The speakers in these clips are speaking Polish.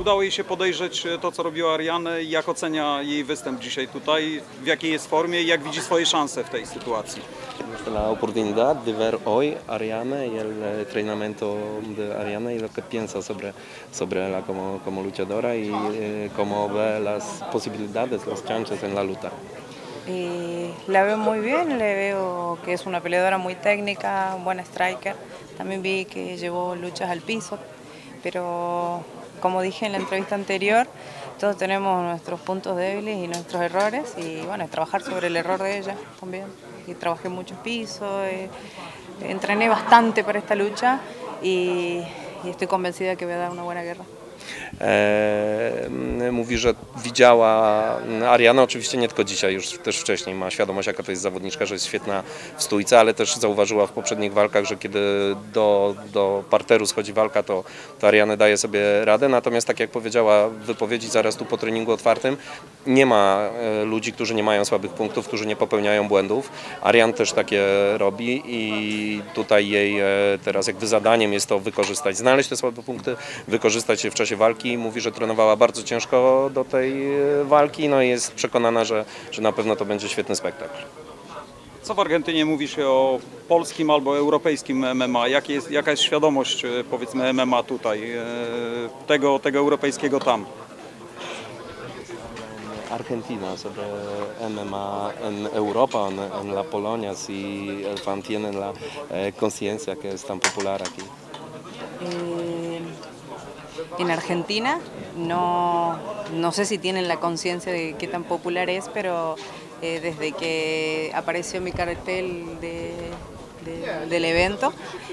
udało jej się podejrzeć e, to, co robiła Ariane i jak ocenia jej występ dzisiaj tutaj, w jakiej jest formie i jak widzi swoje szanse w tej sytuacji? la oportunidad de ver hoy Ariane y el entrenamiento de Ariane y lo que piensa sobre, sobre ella como, como luchadora y eh, cómo ve las posibilidades, las chances en la lucha. Y la veo muy bien, le veo que es una peleadora muy técnica, un buen striker. También vi que llevó luchas al piso, pero como dije en la entrevista anterior, todos tenemos nuestros puntos débiles y nuestros errores y bueno, trabajar sobre el error de ella también. Y trabajé mucho en piso, eh, entrené bastante para esta lucha y estoy convencida que voy a dar una buena guerra. E, mówi, że widziała Arianę, oczywiście nie tylko dzisiaj, już też wcześniej ma świadomość, jaka to jest zawodniczka, że jest świetna w stójce, ale też zauważyła w poprzednich walkach, że kiedy do, do parteru schodzi walka, to, to Ariane daje sobie radę. Natomiast tak jak powiedziała w wypowiedzi zaraz tu po treningu otwartym, nie ma e, ludzi, którzy nie mają słabych punktów, którzy nie popełniają błędów. Arian też takie robi i tutaj jej e, teraz jakby zadaniem jest to wykorzystać, znaleźć te słabe punkty, wykorzystać je w czasie walki. Mówi, że trenowała bardzo ciężko do tej e, walki, no i jest przekonana, że, że na pewno to będzie świetny spektakl. Co w Argentynie mówi się o polskim albo europejskim MMA? Jakie jest, jaka jest świadomość, e, powiedzmy, MMA tutaj, e, tego, tego europejskiego tam? Argentina sobre MMA en Europa, en, en la Polonia, si el fan tiene la eh, conciencia que es tan popular aquí. En Argentina no, no sé si tienen la conciencia de qué tan popular es, pero eh, desde que apareció mi cartel de, de- del evento,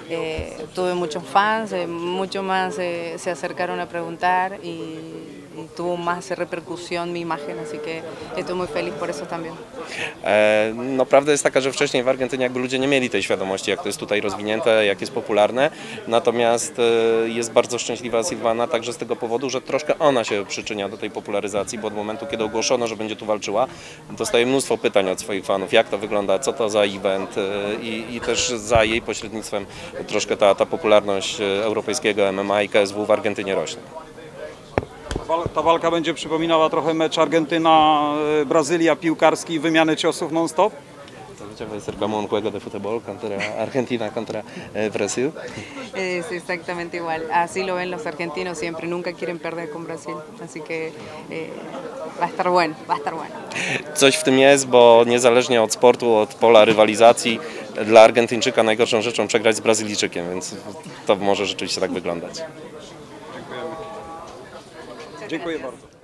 eh, tuve muchos fans, eh, mucho más eh, se acercaron a preguntar y tuvo más repercusión mi imagen, así que estoy muy feliz por eso también. E, No prawda jest taka, że wcześniej w Argentynie jakby ludzie nie mieli tej świadomości, jak to jest tutaj rozwinięte, jak jest popularne. Natomiast e, jest bardzo szczęśliwa Silvana także z tego powodu, że troszkę ona się przyczynia do tej popularyzacji, bo od momentu, kiedy ogłoszono, że będzie tu walczyła, dostaje mnóstwo pytań od swoich fanów, jak to wygląda, co to za event e, i, i też za jej pośrednictwem troszkę ta, ta popularność e, europejskiego MMA i KSW w Argentynie rośnie. Ta walka będzie przypominała trochę mecz Argentyna-Brazylia, piłkarski, wymiany ciosów non-stop? To będzie ser como un juego de fútbol contra Argentina contra eh, Brasil. Es exactamente igual, así lo ven los argentinos siempre, nunca quieren perder con Brasil, así que eh, va a estar bueno, va a estar bueno. Coś w tym jest, bo niezależnie od sportu, od pola rywalizacji, dla Argentyńczyka najgorszą rzeczą przegrać z Brazylijczykiem, więc to może rzeczywiście tak wyglądać. Dziękuję bardzo.